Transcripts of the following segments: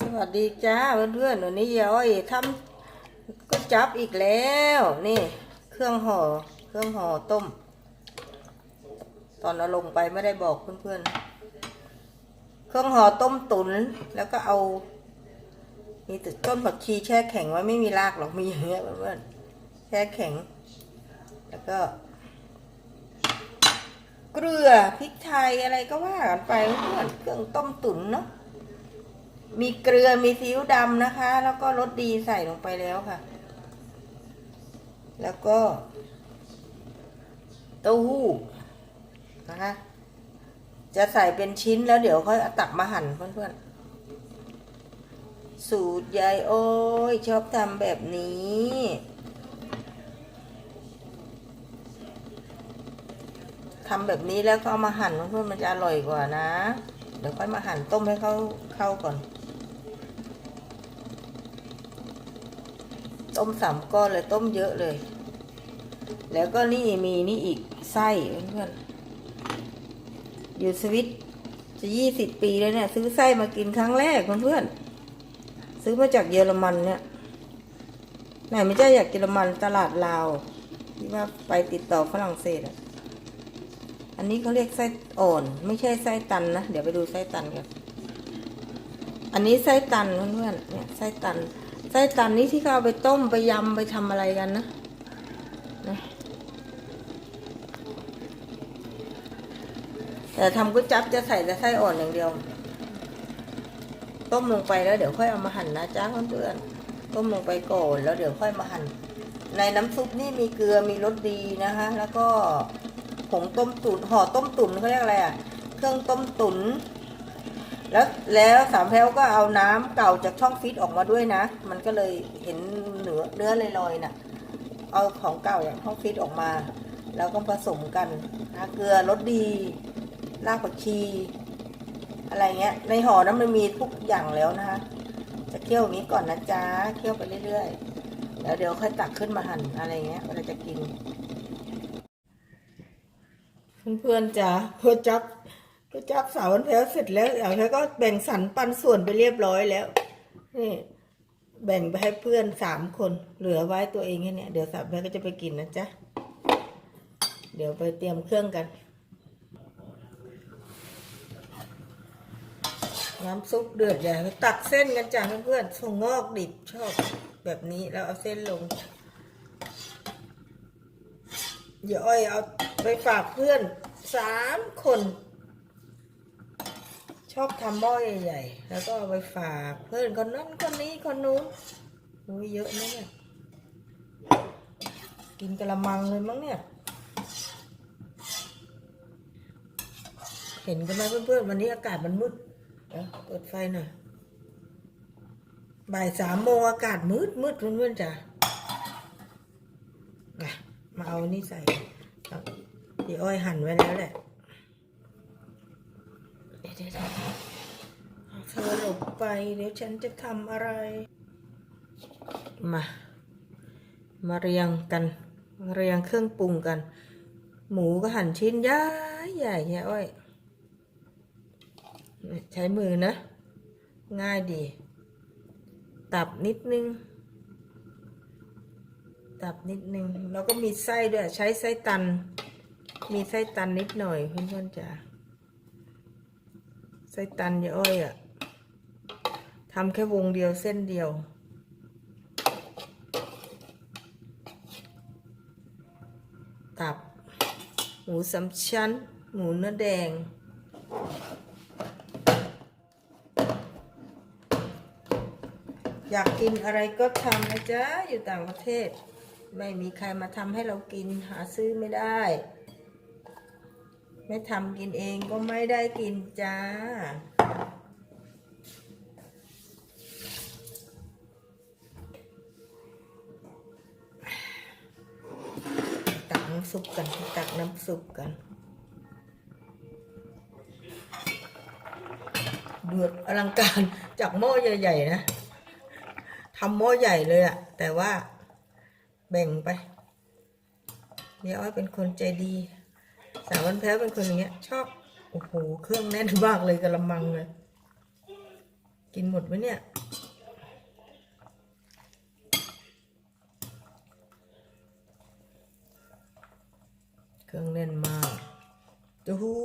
สวัสดีจ้าเพื่อนๆวันนี้ยายอ้อยทำก็จับอีกแล้ว นี่ เครื่องห่อเครื่องห่อต้ม ตอนเอาลงไปไม่ได้บอกเพื่อนๆ เครื่องห่อต้มตุนแล้วก็เอามีแต่ต้นผักชีแช่แข็งไว้ไม่มีรากหรอกมีอย่างเงี้ยเพื่อนๆแช่แข็ง แล้วก็ เกลือพริกไทยอะไรก็ว่ากันไปเพื่อนเครื่องต้มตุ๋นเนาะ มีเกลือมีซีอิ๊วดำนะคะ แล้วก็รสดีใส่ลงไปแล้วค่ะ แล้วก็ เต้าหู้นะคะ จะใส่เป็นชิ้นแล้วเดี๋ยวค่อยตักมาหั่นเพื่อนๆ สูตรยายโอ้ยชอบทำแบบนี้ทำแบบนี้แล้วก็เอามาหั่นเพื่อนๆมันจะอร่อยกว่านะ เดี๋ยวค่อยมาหั่นต้มให้เขาเข้าก่อน ต้มสามก้อนเลยต้มเยอะเลย แล้วก็นี่มีนี่อีกไส้เพื่อนอยู่สวิตจะยี่สิบปีแล้วเนี่ย ซื้อไส้มากินครั้งแรกเพื่อนๆซื้อมาจากเยอรมันเนี่ยไหนไม่ใช่อยากเยอรมันตลาดลาวที่ว่าไปติดต่อฝรั่งเศสอะอันนี้เขาเรียกไส้อ่อน ไม่ใช่ไส้ตันนะ เดี๋ยวไปดูไส้ตันกัน อันนี้ไส้ตันเพื่อนๆเนี่ยไส้ตัน ส้ตันนี้ที่เขาเอาไปต้มไปยำไปทำอะไรกันนะนะแต่ทำก๋วยจั๊บจะใส่แต่ไส้อ่อนอย่างเดียว ต้มลงไปแล้วเดี๋ยวค่อยเอามาหั่นนะจ้าเพื่อนๆต้มลงไปก่อนแล้วเดี๋ยวค่อยมาหั่นในน้ำซุปนี่มีเกลือมีรสดีนะคะ แล้วก็ผงต้มตุ๋นห่อต้มตุ๋นเขาเรียกอะไรอะ เครื่องต้มตุ๋น แล้วแล้วสามแพ้วก็เอาน้ำเก่าจากช่องฟิตออกมาด้วยนะ มันก็เลยเห็นเนื้อเนื้อลอยๆน่ะ เอาของเก่าจากช่องฟิตออกมา แล้วก็ผสมกันนะเกลือรสดีรากผักชี อะไรเงี้ย ในห่อนั้นมันมีทุกอย่างแล้วนะคะ จะเคี่ยวอย่างนี้ก่อนนะจ๊ะเคี่ยวไปเรื่อยๆแล้วเดี๋ยวค่อยตักขึ้นมาหั่นอะไรเงี้ยเวลาจะกิน เพื่อนๆจ๋าเพื่อจับ เพื่จับสาววันแพ้วเสร็จแล้วสาวแพ้วก็แบ่งสรรปันส่วนไปเรียบร้อยแล้วนี่แบ่งไปให้เพื่อนสามคน เหลือไว้ตัวเองแค่นี้เดี๋ยวสาวแพ้ก็จะไปกินนะจ๊ะ เดี๋ยวไปเตรียมเครื่องกัน น้ำซุปเดือดใหญ่ตักเส้นกันจ้ะเพื่อนๆส่งงอกดิบชอบแบบนี้แล้วเอาเส้นลง เดี๋ยวอ้อยเอาไปฝากเพื่อนสามคน ชอบทำหม้อใหญ่ๆ แล้วก็เอาไปฝากเพื่อนคนนั้นคนนี้คนนู้นโอ้ยเยอะนะเนี่ย กินกระมังเลยมั้งเนี่ย เห็นกันไหมเพื่อนๆ วันนี้อากาศมันมืดเปิดไฟหน่อย บ่ายสามโมงอากาศมืดมืดเพื่อนๆจ้ะอะมาเอานี่ใส่เอาเดี๋ยวอ้อยหั่นไว้แล้วแหละเดี๋ยวเดี๋ยวเดี๋ยวเอาเธอหลบไป เดี๋ยวฉันจะทำอะไร มา มาเรียงกัน เรียงเครื่องปรุงกัน หมูก็หั่นชิ้นใหญ่ใหญ่ใหญ่อ้อยใช้มือนะ ง่ายดี ตับนิดนึง ตับนิดนึง แล้วก็มีไส้ด้วย ใช้ไส้ตัน มีไส้ตันนิดหน่อยเพื่อนๆจ๋าไส้ตันอย่าอ้อยอะ่ะ ทำแค่วงเดียวเส้นเดียว ตับ หมูสามชั้น หมูเนื้อแดง อยากกินอะไรก็ทำนะจ๊ะ อยู่ต่างประเทศ ไม่มีใครมาทำให้เรากินหาซื้อไม่ได้ ไม่ทำกินเองก็ไม่ได้กินจ้าำซุปกัน ตักน้ำซุปกัน เดือดอลังการจากหม้อใหญ่ๆนะทำหม้อใหญ่เลยอะแต่ว่าแบ่งไปเดี๋ยวอ้อยเป็นคนใจดี สาววันแพ้เป็นคนอย่างเงี้ย ชอบ โอ้โห เครื่องแน่นมากเลยกระมังเลย กินหมดไหมเนี่ย ครื่องแน่นมากเต้าหู้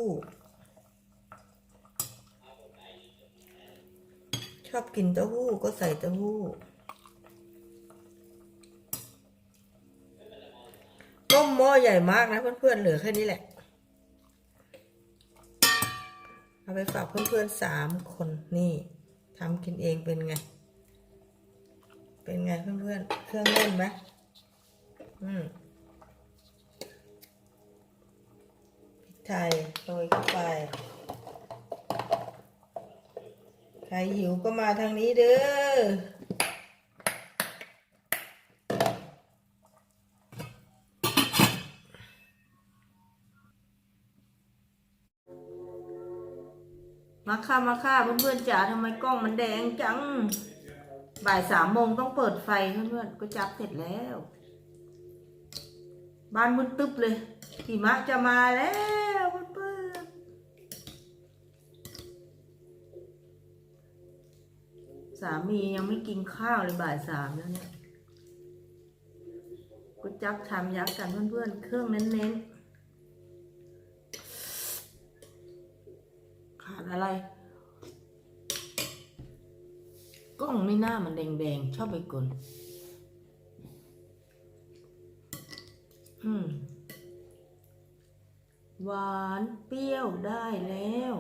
ชอบกินเต้าหู้ก็ใส่เต้าหู้ ต้มหม้อใหญ่มากนะเพื่อนๆ เหลือแค่นี้แหละ เอาไปฝากเพื่อนๆสามคนนี่ทำกินเองเป็นไง เป็นไงเพื่อนๆ เครื่องเล่นไหมอืมพริก ไทยโรยเข้าไป ใครหิวก็มาทางนี้เด้อมาค่ะมาค่ะเพื่อนๆจ๋าทำไมกล้องมันแดงจัง บ่ายสามโมงต้องเปิดไฟเพื่อนๆก็จับเสร็จแล้ว บ้านมืดตึ๊บเลยหิมะจะมาแล้ว เพื่อนๆสามียังไม่กินข้าวเลยบ่ายสามแล้วเนี่ยก็จับทำยักษ์กันเพื่อนๆ เครื่องเน้นๆ ขาดอะไร กล้องนี่หน้ามันแดงๆ ชอบไปกลนอืม หวานเปรี้ยวได้แล้ว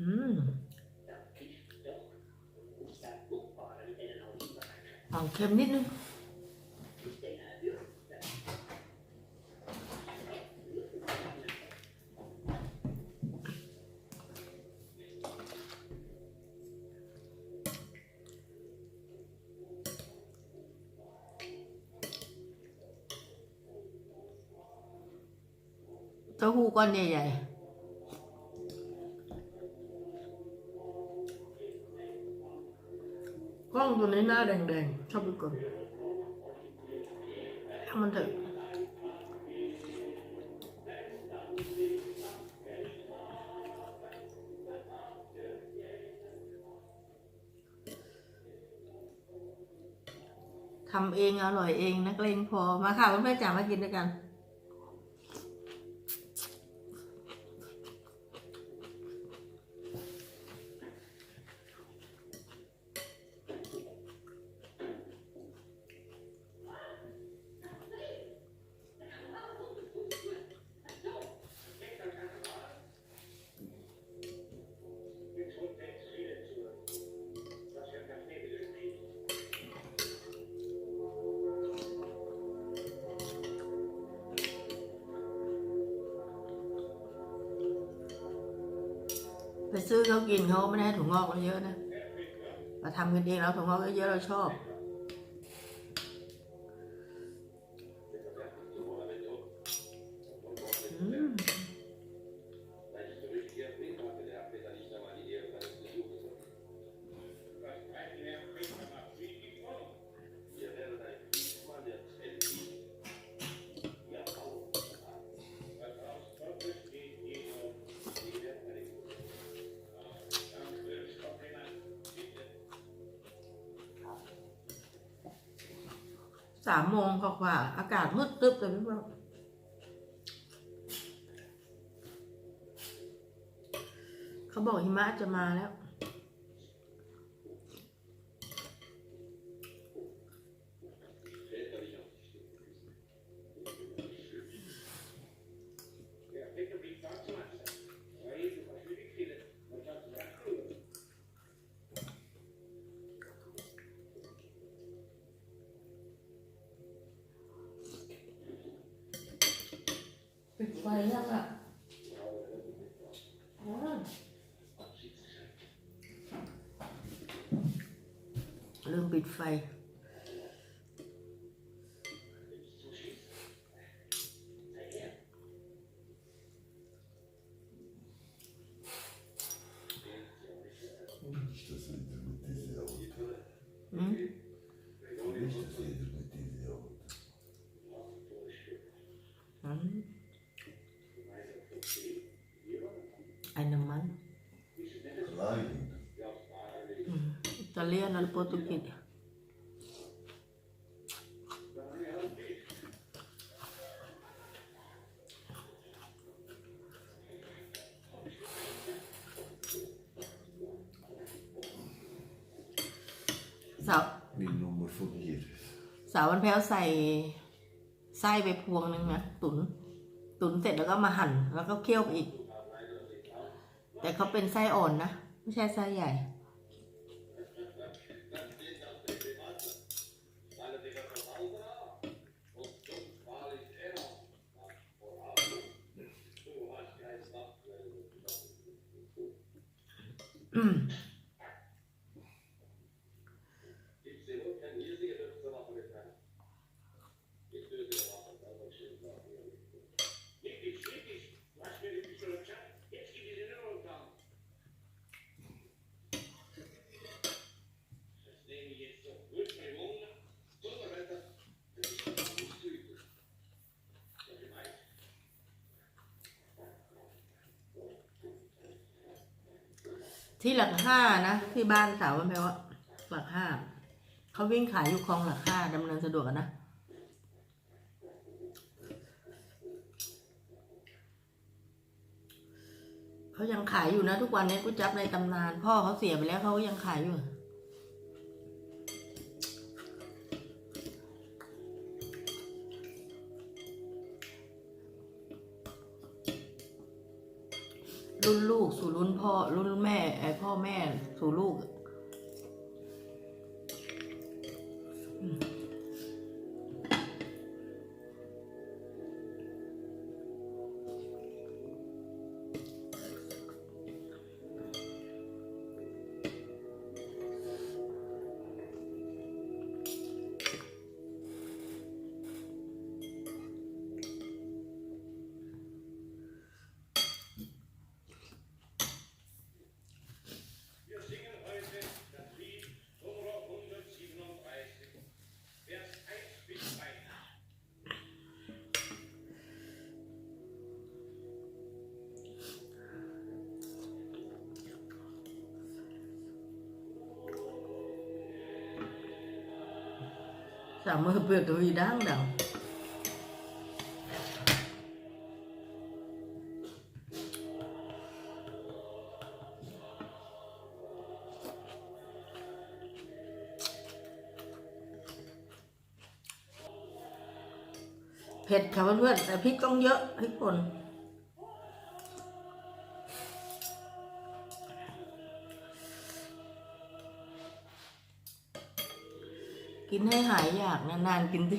อืมเอาเค็มนิดนึง ต้าหู้ก้อนใหญ่ๆกล้องตัวนี้หน้าแดงๆ ชอบไปกดทำมันเถอะทำเองอร่อยเองนักเลงพอมาค่ะเพื่อนๆจ๋ามากินด้วยกัน ไปซื้อเขากินเขาไม่ได้ให้ถั่วงอกเยอะนะเราทำกันเองเราถั่วงอกเยอะเราชอบ สามโมงกว่าอากาศมืดตึ๊บเลยพี่บอนเขาบอกหิมะจะมาแล้ว ปิดไฟยังอะอ๋อลืมปิดไฟ Nicht, dass er mit dieser Haut. อืม Nicht, dass er mit dieser Haut. อืมาเลียนหรือโปรตุเกสสาว Min nummer fungerar. สาววันแพ้วใส่ไส้ไปพวงหนึ่งนะตุน ตุนเสร็จแล้วก็มาหั่น แล้วก็เคี่ยวไปอีก แต่เขาเป็นไส้อ่อนนะ ไม่ใช่ไส้ใหญ่ อืม ที่หลักห้านะที่บ้านสาววันแปลว่าหลักห้าเขาวิ่งขายอยู่คลองหลักห้าดำเนินสะดวกนะเขายังขายอยู่นะทุกวันนี้กูจับในตำนาน พ่อเขาเสียไปแล้วเขาก็ยังขายอยู่ รุ่นลูกสู่รุ่นพ่อรุ่นแม่ไอพ่อแม่สู่ลูก สามมือเปลือกตัวอีดังดังเผ็ดค่ะเพื่อนๆแต่พริกต้องเยอะพริกป่น กินให้หายอยากนานๆกินที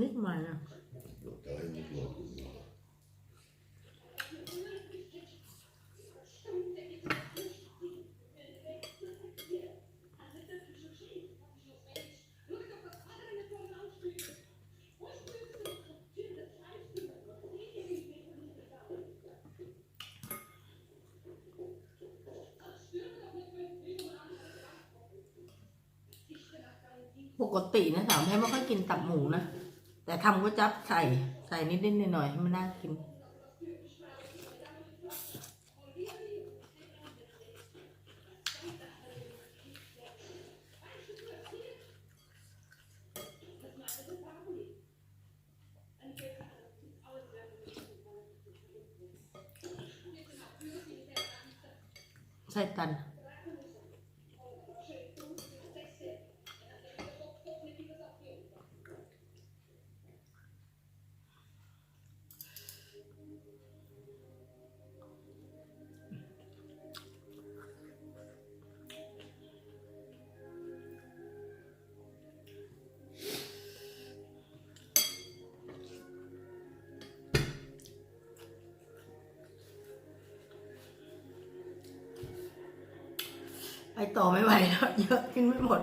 นิดหน่อยนะปกตินะสาวแพ้ไม่ค่อยกินตับหมูนะ แต่ทำก็จับใส่ใส่นิดๆหน่อยๆให้มันน่ากิน ใส่ตัน ต่อไม่ไหวแล้วเยอะกินไม่หมด